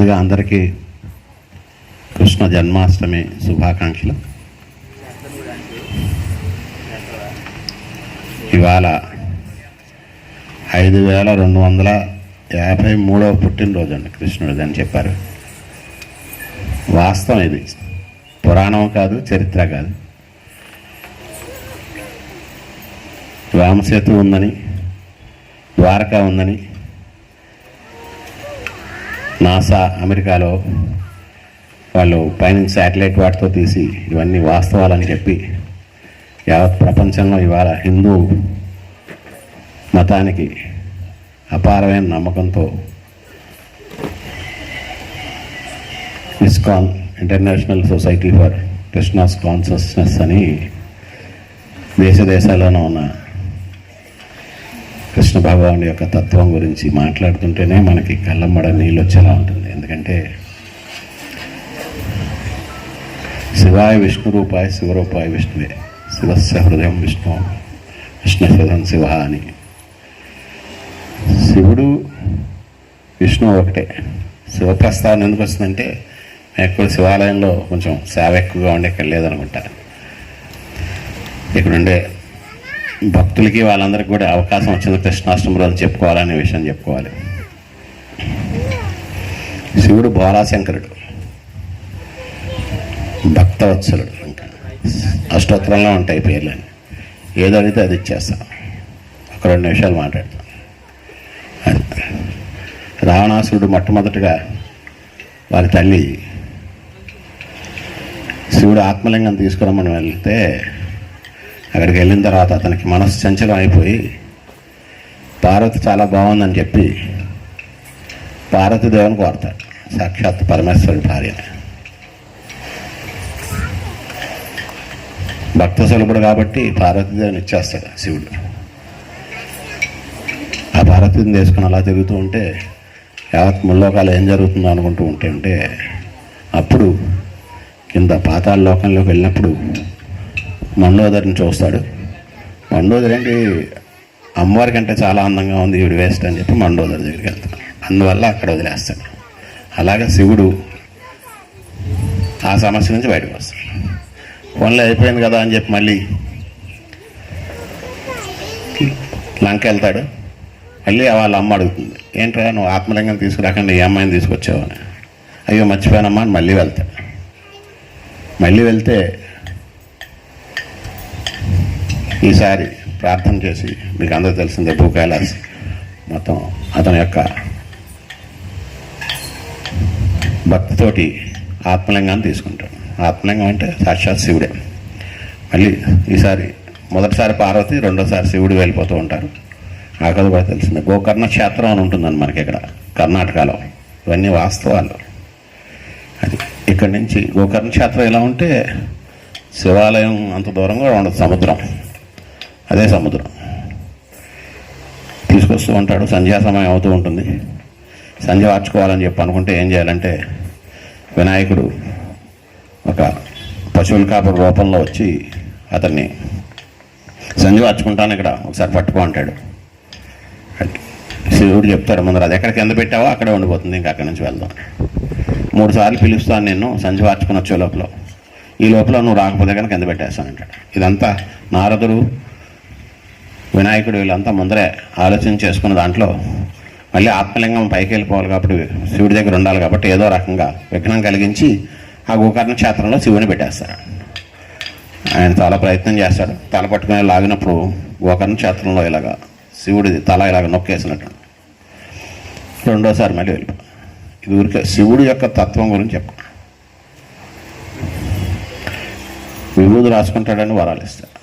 ముందుగా అందరికీ కృష్ణ జన్మాష్టమి శుభాకాంక్షలు. ఇవాళ ఐదు వేల రెండు వందల యాభై మూడవ పుట్టినరోజు అండి కృష్ణుడిది అని చెప్పారు. వాస్తవం ఇది. పురాణం కాదు చరిత్ర కాదు. రామసేతు ఉందని ద్వారకా ఉందని నాసా అమెరికాలో వాళ్ళు పైన శాటిలైట్ వాటితో తీసి ఇవన్నీ వాస్తవాలని చెప్పి యావత్ ప్రపంచంలో ఇవాళ హిందూ మతానికి అపారమైన నమ్మకంతో ISKCON international society for Krishna's consciousness అని దేశ దేశాల్లోనూ ఉన్న కృష్ణ భగవానుడి యొక్క తత్వం గురించి మాట్లాడుతుంటేనే మనకి కళ్ళమ్మడ నీళ్ళు వచ్చేలా ఉంటుంది. ఎందుకంటే శివాయ విష్ణు రూపాయ శివరూపాయ విష్ణువే. శివస్య హృదయం విష్ణు విష్ణు హృదయం శివ అని. శివుడు విష్ణు ఒకటే. శివ ప్రస్తావన ఎందుకు వస్తుందంటే ఎక్కువ శివాలయంలో కొంచెం సేవ ఎక్కువగా ఉండే ఇక్కడ లేదనుకుంటా. ఇక్కడ ఉండే భక్తులకి వాళ్ళందరికీ కూడా అవకాశం వచ్చింది కృష్ణాష్టమి రోజు చెప్పుకోవాలనే విషయం చెప్పుకోవాలి. శివుడు బోలాశంకరుడు. భక్తవత్సలుడు ఇంకా. అష్టోత్తరంలో ఉంటాయి పేర్లని ఏదో అడిగితే అది ఇచ్చేస్తాం. ఒక రెండు నిమిషాలు మాట్లాడతాం. రావణాసురుడు మొట్టమొదటిగా వారి తల్లి శివుడు ఆత్మలింగం తీసుకురమ్మని వెళ్తే అక్కడికి వెళ్ళిన తర్వాత అతనికి మనసు చంచలం అయిపోయి పార్వతి చాలా బాగుందని చెప్పి పార్వతి కోరతాడు సాక్షాత్ పరమేశ్వరుడి భార్య భక్త సులభుడు కాబట్టి పార్వతీదేవిని ఇచ్చేస్తాడు శివుడు. ఆ పార్వతిని తీసుకుని అలా తిరుగుతూ ఉంటే యావత్ ముల్లోకాలు ఏం జరుగుతుందో అనుకుంటూ ఉంటే ఉంటే అప్పుడు కింద పాతాళ లోకంలోకి వెళ్ళినప్పుడు మండోదరిని చూస్తాడు మండోదరి ఏంటి? అమ్మవారి కంటే చాలా అందంగా ఉంది ఈవిడ వేస్ట్ అని చెప్పి మండోదరి దగ్గరికి వెళ్తాడు. అందువల్ల అక్కడ వదిలేస్తాడు. అలాగే శివుడు ఆ సమస్య నుంచి బయటకు వస్తాడు. ఫోన్లో అయిపోయింది కదా అని చెప్పి మళ్ళీ లంక వెళ్తాడు. మళ్ళీ వాళ్ళ అమ్మ అడుగుతుంది ఏంట్రా నువ్వు ఆత్మలింగం తీసుకురాకుండా ఏ అమ్మాయిని తీసుకొచ్చావు అని. అయ్యో మర్చిపోయానమ్మా అని మళ్ళీ వెళ్తాడు. మళ్ళీ వెళ్తే ఈసారి ప్రార్థన చేసి మీకు అందరూ తెలిసిందే భూ కైలాస్ మొత్తం అతని యొక్క భక్తితోటి ఆత్మలింగాన్ని తీసుకుంటాం ఆత్మలింగం అంటే సాక్షాత్ శివుడే. మళ్ళీ ఈసారి మొదటిసారి పార్వతి రెండోసారి శివుడు వెళ్ళిపోతూ ఉంటారు. ఆ కథ కూడా తెలిసింది. గోకర్ణ క్షేత్రం అని ఉంటుందని మనకి ఇక్కడ కర్ణాటకలో. ఇవన్నీ వాస్తవాలు. అది ఇక్కడి నుంచి గోకర్ణ క్షేత్రం ఎలా ఉంటే శివాలయం అంత దూరంగా ఉండదు సముద్రం. అదే సముద్రం. తీసుకొస్తూ ఉంటాడు. సంధ్యా సమయం అవుతూ ఉంటుంది. సంధ్య వార్చుకోవాలని చెప్పి అనుకుంటే ఏం చేయాలంటే వినాయకుడు ఒక పశువుల కాపుర రూపంలో వచ్చి అతన్ని సంధ్య వార్చుకుంటాను ఇక్కడ. ఒకసారి పట్టుకో అంటాడు. శివుడు చెప్తాడు ముందర అది ఎక్కడ కింద పెట్టావో అక్కడే ఉండిపోతుంది ఇంకా అక్కడి నుంచి వెళ్దాం. మూడు సార్లు పిలుస్తాను నేను సంధ్య వార్చుకుని వచ్చే లోపల. ఈ లోపల నువ్వు రాకపోతే కనుక కింద పెట్టేస్తానంటాడు ఇదంతా నారదుడు వినాయకుడు వీళ్ళంతా ముందరే ఆలోచన చేసుకున్న దాంట్లో మళ్ళీ ఆత్మలింగం పైకి వెళ్ళిపోవాలి కాబట్టి శివుడి దగ్గర ఉండాలి కాబట్టి ఏదో రకంగా విఘ్నం కలిగించి ఆ గోకర్ణ క్షేత్రంలో శివుని పెట్టేస్తారు. ఆయన చాలా ప్రయత్నం చేస్తాడు. తల పట్టుకుని లాగినప్పుడు గోకర్ణ క్షేత్రంలో ఇలాగా శివుడి తల ఇలాగ నొక్కేసినట్టు. రెండోసారి మళ్ళీ వెళ్ళిపో. ఇది ఊరికే శివుడి యొక్క తత్వం గురించి చెప్ప విభూది రాసుకుంటాడని వరాలు ఇస్తాడు.